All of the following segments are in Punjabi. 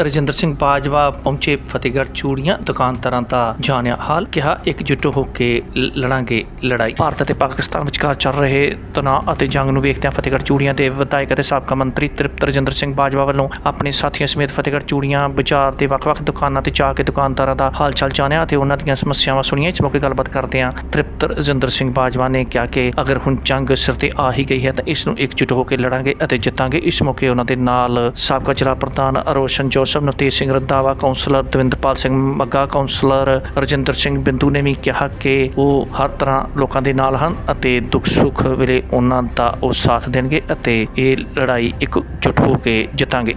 ਰਜਿੰਦਰ ਸਿੰਘ ਬਾਜਵਾ ਪਹੁੰਚੇ ਫਤਿਹਗੜ੍ਹ ਚੂੜੀਆਂ, ਦੁਕਾਨਦਾਰਾਂ ਦਾ ਜਾਣਿਆ ਹਾਲ, ਕਿਹਾ, ਇਕਜੁੱਟ ਹੋ ਕੇ ਲੜਾਂਗੇ ਲੜਾਈ। ਭਾਰਤ ਅਤੇ ਪਾਕਿਸਤਾਨ ਵਿਚਕਾਰ ਚੱਲ ਰਹੇ ਤਣਾਅ ਅਤੇ ਜੰਗ ਨੂੰ ਵੇਖਦਿਆਂ ਫਤਿਹਗੜ੍ਹ ਚੂੜੀਆਂ ਦੇ ਵਿਧਾਇਕ ਅਤੇ ਸਾਬਕਾ ਮੰਤਰੀ ਤ੍ਰਿਪਤ ਰਜਿੰਦਰ ਸਿੰਘ ਬਾਜਵਾ ਵੱਲੋਂ ਆਪਣੇ ਸਾਥੀਆਂ ਸਮੇਤ ਫਤਿਹਗੜ੍ਹ ਚੂੜੀਆਂ ਬਾਜ਼ਾਰ ਦੇ ਵੱਖ-ਵੱਖ ਦੁਕਾਨਾਂ ਤੇ ਜਾ ਕੇ ਦੁਕਾਨਦਾਰਾਂ ਦਾ ਹਾਲ ਚਾਲ ਜਾਣਿਆ ਅਤੇ ਉਹਨਾਂ ਦੀਆਂ ਸਮੱਸਿਆਵਾਂ ਸੁਣੀਆਂ। ਇਸ ਮੌਕੇ ਗੱਲਬਾਤ ਕਰਦਿਆਂ ਤ੍ਰਿਪਤ ਰਜਿੰਦਰ ਸਿੰਘ ਬਾਜਵਾ ਨੇ ਕਿਹਾ ਕਿ ਅਗਰ ਹੁਣ ਜੰਗ ਸਿਰ ਤੇ ਆ ਹੀ ਗਈ ਹੈ ਤਾਂ ਇਸ ਨੂੰ ਇਕਜੁੱਟ ਹੋ ਕੇ ਲੜਾਂਗੇ ਅਤੇ ਜਿੱਤਾਂਗੇ। ਇਸ ਮੌਕੇ ਉਹਨਾਂ ਦੇ ਨਾਲ ਸਾਬਕਾ ਜ਼ਿਲ੍ਹਾ ਪ੍ਰਧਾਨ ਰੋਸ਼ਨ ਜੋ ਜੋਸਫ ਨਤੇਜ ਸਿੰਘ ਰੰਧਾਵਾ ਕਾਉਂਸਲਰ ਦਵਿੰਦਰਪਾਲ ਸਿੰਘ ਮੱਗਾ ਕਾਉਂਸਲਰ ਰਜਿੰਦਰ ਸਿੰਘ ਬਿੰਦੂ ਨੇ ਵੀ ਕਿਹਾ ਕਿ ਉਹ ਹਰ ਤਰ੍ਹਾਂ ਲੋਕਾਂ ਦੇ ਨਾਲ ਹਨ ਅਤੇ ਦੁੱਖ ਸੁੱਖ ਵੇਲੇ ਉਹਨਾਂ ਦਾ ਉਹ ਸਾਥ ਦੇਣਗੇ ਅਤੇ ਇਹ ਲੜਾਈ ਇੱਕ ਇਕਜੁੱਟ ਹੋ ਕੇ ਜਿੱਤਾਂਗੇ।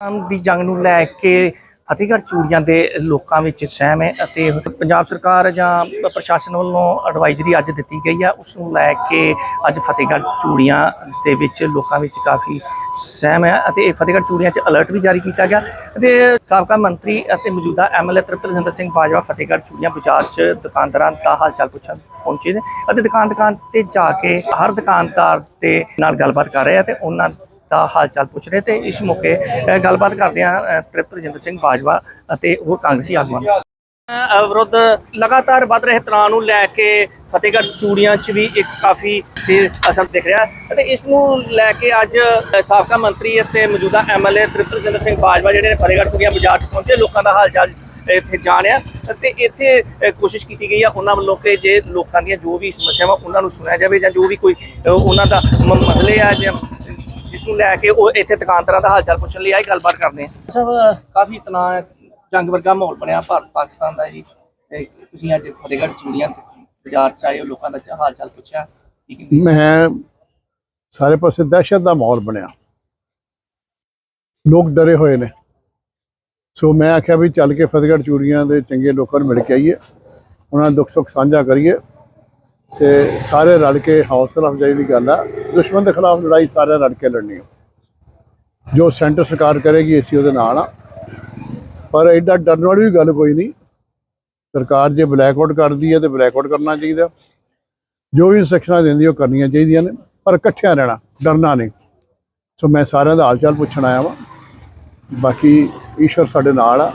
ਆਮ ਦੀ ਜੰਗ ਨੂੰ ਲੈ ਕੇ ਫਤਿਹਗੜ੍ਹ ਚੂੜੀਆਂ ਦੇ ਲੋਕਾਂ ਵਿੱਚ ਸਹਿਮ ਹੈ ਅਤੇ ਪੰਜਾਬ ਸਰਕਾਰ ਜਾਂ ਪ੍ਰਸ਼ਾਸਨ ਵੱਲੋਂ ਐਡਵਾਈਜ਼ਰੀ ਅੱਜ ਦਿੱਤੀ ਗਈ ਹੈ ਉਸ ਨੂੰ ਲੈ ਕੇ ਅੱਜ ਫਤਿਹਗੜ੍ਹ ਚੂੜੀਆਂ ਦੇ ਵਿੱਚ ਲੋਕਾਂ ਵਿੱਚ ਕਾਫੀ ਸਹਿਮ ਹੈ ਅਤੇ ਫਤਿਹਗੜ੍ਹ ਚੂੜੀਆਂ 'ਚ ਅਲਰਟ ਵੀ ਜਾਰੀ ਕੀਤਾ ਗਿਆ ਅਤੇ ਸਾਬਕਾ ਮੰਤਰੀ ਅਤੇ ਮੌਜੂਦਾ ਐਮਐਲਏ ਤ੍ਰਿਪਤਰਜਿੰਦਰ ਸਿੰਘ ਬਾਜਵਾ ਫਤਿਹਗੜ੍ਹ ਚੂੜੀਆਂ ਬਾਜ਼ਾਰ 'ਚ ਦੁਕਾਨਦਾਰਾਂ ਦਾ ਹਾਲ ਚਾਲ ਪੁੱਛਣ ਪਹੁੰਚੇ ਨੇ ਅਤੇ ਦੁਕਾਨ ਦੁਕਾਨ ਤੇ ਜਾ ਕੇ ਹਰ ਦੁਕਾਨਦਾਰ ਦੇ ਨਾਲ ਗੱਲਬਾਤ ਕਰ ਰਹੇ ਆ ਤੇ ਉਹਨਾਂ ਦਾ ਹਾਲ ਚਾਲ ਪੁੱਛ ਰਹੇ ਤੇ ਇਸ ਮੌਕੇ ਗੱਲਬਾਤ ਕਰਦੇ ਆ ਤ੍ਰਿਪਤ ਰਜਿੰਦਰ ਸਿੰਘ ਬਾਜਵਾ ਅਤੇ ਹੋਰ ਕਾਂਗਰਸੀ ਆਗੂਆਂ ਵਿਰੁੱਧ ਲਗਾਤਾਰ ਵੱਧ ਰਹੇ ਤਣਾਅ ਨੂੰ ਲੈ ਕੇ ਫਤਿਹਗੜ੍ਹ ਚੂੜੀਆਂ 'ਚ ਵੀ ਇੱਕ ਕਾਫੀ ਤੇ ਅਸਰ ਦਿਖ ਰਿਹਾ ਅਤੇ ਇਸ ਨੂੰ ਲੈ ਕੇ ਅੱਜ ਸਾਬਕਾ ਮੰਤਰੀ ਅਤੇ ਮੌਜੂਦਾ ਐਮਐਲਏ ਤ੍ਰਿਪਤ ਰਜਿੰਦਰ ਸਿੰਘ ਬਾਜਵਾ ਜਿਹੜੇ ਨੇ ਫਤਿਹਗੜ੍ਹ ਚੂੜੀਆਂ ਬਾਜ਼ਾਰ 'ਚ ਪਹੁੰਚੇ, ਲੋਕਾਂ ਦਾ ਹਾਲ ਚਾਲ ਇੱਥੇ ਜਾਣਿਆ ਤੇ ਇੱਥੇ ਕੋਸ਼ਿਸ਼ ਕੀਤੀ ਗਈ ਆ ਉਹਨਾਂ ਵੱਲੋਂ ਕਿ ਜੇ ਲੋਕਾਂ ਦੀਆਂ ਜੋ ਵੀ ਸਮੱਸਿਆਵਾਂ ਉਹਨਾਂ ਨੂੰ ਸੁਣਿਆ ਜਾਵੇ ਜਾਂ ਜੋ ਵੀ ਕੋਈ ਉਹਨਾਂ ਦਾ ਮਸਲੇ ਆ ਜਾਂ ਨੂੰ ਲੈ ਕੇ ਉਹ ਇੱਥੇ ਦੁਕਾਨਦਾਰਾਂ ਦਾ ਹਾਲ ਪੁੱਛਣ ਲਈ ਆਈ ਗੱਲਬਾਤ ਕਰਦੇ ਆ ਸਭ ਕਾਫੀ ਤਣਾਅ ਜੰਗ ਵਰਗਾ ਮਾਹੌਲ ਬਣਿਆ ਭਾਰਤ, ਪਾਕਿਸਤਾਨ ਦਾ ਜੀ ਤੁਸੀਂ ਅੱਜ ਫਤਿਹਗੜ੍ਹ ਚੂੜੀਆਂ ਬਾਜ਼ਾਰ ਚ ਆਏ ਹੋ, ਲੋਕਾਂ ਦਾ ਹਾਲ ਪੁੱਛਿਆ ਮੈਂ ਸਾਰੇ ਪਾਸੇ ਦਹਿਸ਼ਤ ਦਾ ਮਾਹੌਲ ਬਣਿਆ। ਲੋਕ ਡਰੇ ਹੋਏ ਨੇ। ਸੋ ਮੈਂ ਆਖਿਆ ਵੀ ਚੱਲ ਕੇ ਫਤਿਹਗੜ੍ਹ ਚੂੜੀਆਂ ਦੇ ਚੰਗੇ ਲੋਕਾਂ ਨੂੰ ਮਿਲ ਕੇ ਆਈਏ। ਉਹਨਾਂ ਦਾ ਦੁੱਖ ਸੁੱਖ ਸਾਂਝਾ ਕਰੀਏ। ਤੇ ਸਾਰੇ ਰਲ ਕੇ ਹੌਸਲਾ ਅਫਜ਼ਾਈ ਦੀ ਗੱਲ ਆ। ਦੁਸ਼ਮਣ ਦੇ ਖਿਲਾਫ ਲੜਾਈ ਸਾਰੇ ਰਲ ਕੇ ਲੜਨੀ ਆ। ਜੋ ਸੈਂਟਰ ਸਰਕਾਰ ਕਰੇਗੀ, ਅਸੀਂ ਉਹਦੇ ਨਾਲ ਆ। ਪਰ ਐਡਾ ਡਰਨ ਵਾਲੀ ਵੀ ਗੱਲ ਕੋਈ ਨਹੀਂ। ਸਰਕਾਰ ਜੇ ਬਲੈਕਆਊਟ ਕਰਦੀ ਹੈ ਤੇ ਬਲੈਕਆਊਟ ਕਰਨਾ ਚਾਹੀਦਾ। ਜੋ ਵੀ ਇਨਸਟਰਕਸ਼ਨਾਂ ਦਿੰਦੀ, ਉਹ ਕਰਨੀਆਂ ਚਾਹੀਦੀਆਂ ਨੇ। ਪਰ ਇਕੱਠਿਆਂ ਰਹਿਣਾ, ਡਰਨਾ ਨਹੀਂ। ਸੋ ਮੈਂ ਸਾਰਿਆਂ ਦਾ ਹਾਲ ਚਾਲ ਪੁੱਛਣ ਆਇਆ ਵਾਂ। ਬਾਕੀ ਈਸ਼ਵਰ ਸਾਡੇ ਨਾਲ ਆ।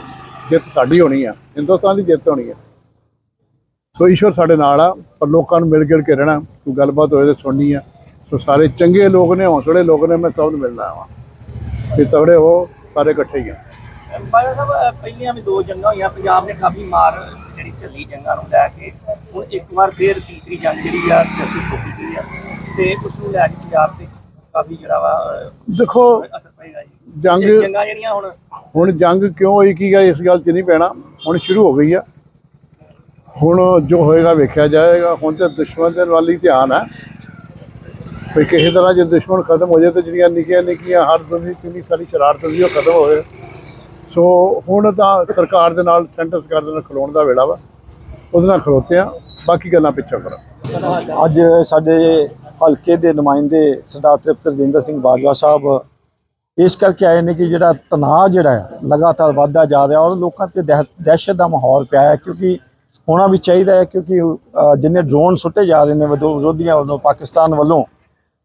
ਜਿੱਤ ਸਾਡੀ ਹੋਣੀ ਆ। ਹਿੰਦੁਸਤਾਨ ਦੀ ਜਿੱਤ ਹੋਣੀ ਆ। ਸੋ ਈਸ਼ਵਰ ਸਾਡੇ ਨਾਲ ਆ ਪਰ ਲੋਕਾਂ ਨੂੰ ਮਿਲ ਗਿਲ ਕੇ ਰਹਿਣਾ ਕੋਈ ਗੱਲਬਾਤ ਹੋਏ ਤੇ ਸੁਣਨੀ ਆ। ਸੋ ਸਾਰੇ ਚੰਗੇ ਲੋਕ ਨੇ ਹੌਸਲੇ ਲੋਕ ਨੇ ਮੈਂ ਸਭ ਨੂੰ ਮਿਲਣਾ ਆਵਾਂ ਵੀ ਤਗੜੇ ਹੋ ਸਾਰੇ ਇਕੱਠੇ ਹੀ ਆ। ਬਾਜਾ ਸਾਹਿਬ ਪਹਿਲੀਆਂ ਵੀ ਦੋ ਜੰਗਾਂ ਹੋਈਆਂ ਪੰਜਾਬ ਨੇ ਕਾਫੀ ਮਾਰ ਜਿਹੜੀ ਚੱਲੀ ਜੰਗਾਂ ਨੂੰ ਲੈ ਕੇ। ਹੁਣ ਇੱਕ ਵਾਰ ਫੇਰ ਤੀਸਰੀ ਜੰਗ ਜਿਹੜੀ ਆ ਸਿਰਫ ਠੋਕੀ ਗਈ ਆ। ਤੇ ਉਸ ਨੂੰ ਲੈ ਕੇ ਪੰਜਾਬ ਤੇ ਕਾਫੀ ਜਿਹੜਾ ਵਾ ਅ, ਦੇਖੋ ਅਸਰ ਪਏਗਾ ਜੀ। ਜੰਗ ਜੰਗਾਂ ਜਿਹੜੀਆਂ ਹੁਣ ਹੁਣ ਜੰਗ ਕਿਉਂ ਹੋਈ ਕੀ ਗਾ ਇਸ ਗੱਲ 'ਚ ਨਹੀਂ ਪੈਣਾ। ਹੁਣ ਸ਼ੁਰੂ ਹੋ ਗਈ ਆ। ਹੁਣ ਜੋ ਹੋਏਗਾ ਵੇਖਿਆ ਜਾਏਗਾ। ਹੁਣ ਤੇ ਦੁਸ਼ਮਣ ਦੇ ਵੱਲ ਹੀ ਧਿਆਨ ਹੈ। ਵੀ ਕਿਸੇ ਤਰ੍ਹਾਂ ਜੇ ਦੁਸ਼ਮਣ ਖਤਮ ਹੋ ਜਾਏ ਤਾਂ ਜਿਹੜੀਆਂ ਨਿੱਕੀਆਂ ਨਿੱਕੀਆਂ ਹਰ ਦੁਨੀ ਤਿੰਨੀ ਸਾਲੀ ਸ਼ਰਾਰਤ ਹੁੰਦੀ ਉਹ ਖਤਮ ਹੋਵੇ ਸੋ ਹੁਣ ਤਾਂ ਸਰਕਾਰ ਦੇ ਨਾਲ ਸੈਂਟਰ ਸਰਕਾਰ ਦੇ ਨਾਲ ਖਲੋਣ ਦਾ ਵੇਲਾ ਵਾ। ਉਹਦੇ ਨਾਲ ਖਲੋਤੇ ਆ ਬਾਕੀ ਗੱਲਾਂ ਪਿੱਛੇ ਕਰੋ। ਅੱਜ ਸਾਡੇ ਹਲਕੇ ਦੇ ਨੁਮਾਇੰਦੇ ਸਰਦਾਰ ਤ੍ਰਿਪਤ ਰਜਿੰਦਰ ਸਿੰਘ ਬਾਜਵਾ ਸਾਹਿਬ ਇਸ ਕਰਕੇ ਆਏ ਨੇ ਕਿ ਜਿਹੜਾ ਤਣਾਅ ਜਿਹੜਾ ਹੈ, ਲਗਾਤਾਰ ਵੱਧਦਾ ਜਾ ਰਿਹਾ ਔਰ ਲੋਕਾਂ ਤੇ ਦਹਿ- ਦਹਿਸ਼ਤ ਦਾ ਮਾਹੌਲ ਪਿਆ ਹੈ ਕਿਉਂਕਿ ਹੋਣਾ ਵੀ ਚਾਹੀਦਾ ਹੈ ਕਿਉਂਕਿ ਜਿੰਨੇ ਡਰੋਨ ਸੁੱਟੇ ਜਾ ਰਹੇ ਨੇ, ਵਿਦੋ- ਵਿਰੋਧੀਆਂ ਵੱਲੋਂ, ਪਾਕਿਸਤਾਨ ਵੱਲੋਂ,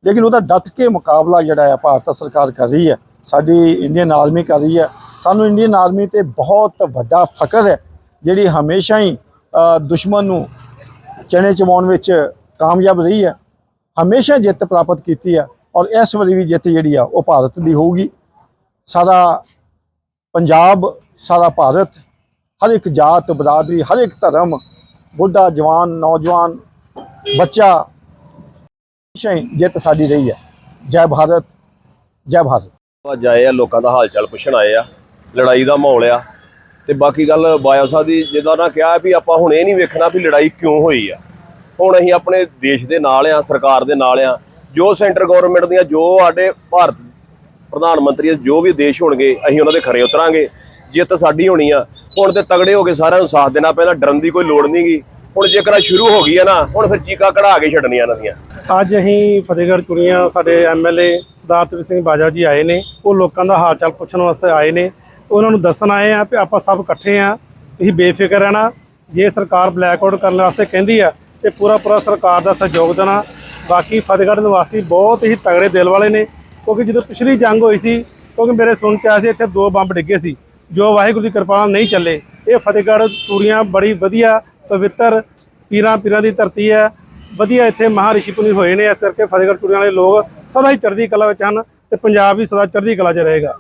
ਲੇਕਿਨ ਉਹਦਾ ਡਟ ਕੇ ਮੁਕਾਬਲਾ ਜਿਹੜਾ ਹੈ, ਭਾਰਤ ਸਰਕਾਰ ਕਰ ਰਹੀ ਹੈ, ਸਾਡੀ ਇੰਡੀਅਨ ਆਰਮੀ ਕਰ ਰਹੀ ਹੈ। ਸਾਨੂੰ ਇੰਡੀਅਨ ਆਰਮੀ ਤੇ ਬਹੁਤ ਵੱਡਾ ਫਕਰ ਹੈ, ਜਿਹੜੀ ਹਮੇਸ਼ਾ ਹੀ ਦੁਸ਼ਮਣ ਨੂੰ ਚਣੇ ਚਮਾਉਣ ਵਿੱਚ ਕਾਮਯਾਬ ਰਹੀ ਹੈ, ਹਮੇਸ਼ਾ ਜਿੱਤ ਪ੍ਰਾਪਤ ਕੀਤੀ ਹੈ ਔਰ ਇਸ ਵਾਰੀ ਵੀ ਜਿੱਤ ਜਿਹੜੀ ਆ, ਉਹ ਭਾਰਤ ਦੀ ਹੋਊਗੀ। ਸਾਰਾ ਪੰਜਾਬ, ਸਾਰਾ ਭਾਰਤ ਹਰ ਇੱਕ ਜਾਤ, ਬਰਾਦਰੀ, ਹਰ ਇੱਕ ਧਰਮ, ਬੁੱਢਾ, ਜਵਾਨ, ਨੌਜਵਾਨ, ਬੱਚਾ, ਹਮੇਸ਼ਾ ਹੀ ਜਿੱਤ ਸਾਡੀ ਰਹੀ ਹੈ। ਜੈ ਭਾਰਤ ਜੈ ਭਾਰਤ। ਅੱਜ ਆਏ ਆ, ਲੋਕਾਂ ਦਾ ਹਾਲ ਚਾਲ ਪੁੱਛਣ ਆਏ ਆ, ਲੜਾਈ ਦਾ ਮਾਹੌਲ ਆ, ਤੇ ਬਾਕੀ ਗੱਲ ਬਾਇਆ ਸਾਹਿਬ ਦੀ, ਜਿੱਦਾਂ ਨਾ ਕਿਹਾ ਵੀ ਆਪਾਂ ਹੁਣ ਇਹ ਨਹੀਂ ਵੇਖਣਾ ਵੀ ਲੜਾਈ ਕਿਉਂ ਹੋਈ ਆ। ਹੁਣ ਅਸੀਂ ਆਪਣੇ ਦੇਸ਼ ਦੇ ਨਾਲ ਆ, ਸਰਕਾਰ ਦੇ ਨਾਲ ਆ, ਜੋ ਸੈਂਟਰ ਗਵਰਨਮੈਂਟ ਦੀਆਂ, ਜੋ ਸਾਡੇ ਭਾਰਤ ਪ੍ਰਧਾਨ ਮੰਤਰੀ ਜੋ ਵੀ ਦੇਸ਼ ਹੋਣਗੇ, ਅਸੀਂ ਉਹਨਾਂ ਦੇ ਖਰੇ ਉਤਰਾਂਗੇ। ਜਿੱਤ ਸਾਡੀ ਹੋਣੀ ਆ ਹੁਣ ਤੇ ਤਗੜੇ ਹੋ ਕੇ ਸਾਰਿਆਂ ਨੂੰ ਸਾਥ ਦੇਣਾ ਪੈਣਾ ਡਰਨ ਦੀ ਕੋਈ ਲੋੜ ਨਹੀਂਗੀ ਹੁਣ ਜੇਕਰ ਆਹ ਸ਼ੁਰੂ ਹੋ ਗਈ ਆ ਨਾ, ਹੁਣ ਫਿਰ ਚੀਕਾ ਕਢਾ ਕੇ ਛੱਡਣੀਆਂ ਇਹਨਾਂ ਦੀਆਂ। ਅੱਜ ਅਸੀਂ ਫਤਿਹਗੜ੍ਹ ਚੁਣੀਆਂ ਸਾਡੇ ਐਮਐਲਏ ਸਰਦਾਰ ਤ੍ਰਿਪਤ ਸਿੰਘ ਬਾਜਾ ਜੀ ਆਏ ਨੇ। ਉਹ ਲੋਕਾਂ ਦਾ ਹਾਲ ਚਾਲ ਪੁੱਛਣ ਵਾਸਤੇ ਆਏ ਨੇ। ਤੇ ਉਹਨਾਂ ਨੂੰ ਦੱਸਣ ਆਏ ਆ ਕਿ ਆਪਾਂ ਸਭ ਇਕੱਠੇ ਆ, ਤੁਸੀਂ ਬੇਫਿਕਰ ਰਹਿਣਾ। ਜੇ ਸਰਕਾਰ ਬਲੈਕ ਆਊਟ ਕਰਨ ਵਾਸਤੇ ਕਹਿੰਦੀ ਆ, ਤੇ ਪੂਰਾ ਪੂਰਾ ਸਰਕਾਰ ਦਾ ਸਹਿਯੋਗ ਦੇਣਾ। ਬਾਕੀ ਫਤਿਹਗੜ੍ਹ ਨਿਵਾਸੀ ਬਹੁਤ ਹੀ ਤਗੜੇ ਦਿਲ ਵਾਲੇ ਨੇ, ਕਿਉਂਕਿ ਜਦੋਂ ਪਿਛਲੀ ਜੰਗ ਹੋਈ ਸੀ, ਕਿਉਂਕਿ ਮੇਰੇ ਸੁਣ ਚ ਆਇਆ ਸੀ, ਇੱਥੇ ਦੋ ਬੰਬ ਡਿੱਗੇ ਸੀ। ਜੋ ਵਾਹਿਗੁਰੂ ਦੀ ਕਿਰਪਾ ਨਾਲ ਨਹੀਂ ਚੱਲੇ। ਇਹ ਫਤਿਹਗੜ੍ਹ ਚੂੜੀਆਂ ਬੜੀ ਵਧੀਆ, ਪਵਿੱਤਰ ਪੀਰਾਂ ਪੀਰਾਂ ਦੀ ਧਰਤੀ ਹੈ। ਵਧੀਆ ਇੱਥੇ ਮਹਾਰਿਸ਼ੀ ਪੁਨੀ ਹੋਏ ਨੇ, ਇਸ ਕਰਕੇ ਫਤਿਹਗੜ੍ਹ ਚੂੜੀਆਂ ਵਾਲੇ ਲੋਕ ਸਦਾ ਹੀ ਚੜ੍ਹਦੀ ਕਲਾ ਵਿੱਚ ਹਨ ਤੇ ਪੰਜਾਬ ਵੀ ਸਦਾ ਚੜ੍ਹਦੀ ਕਲਾ 'ਚ ਰਹੇਗਾ।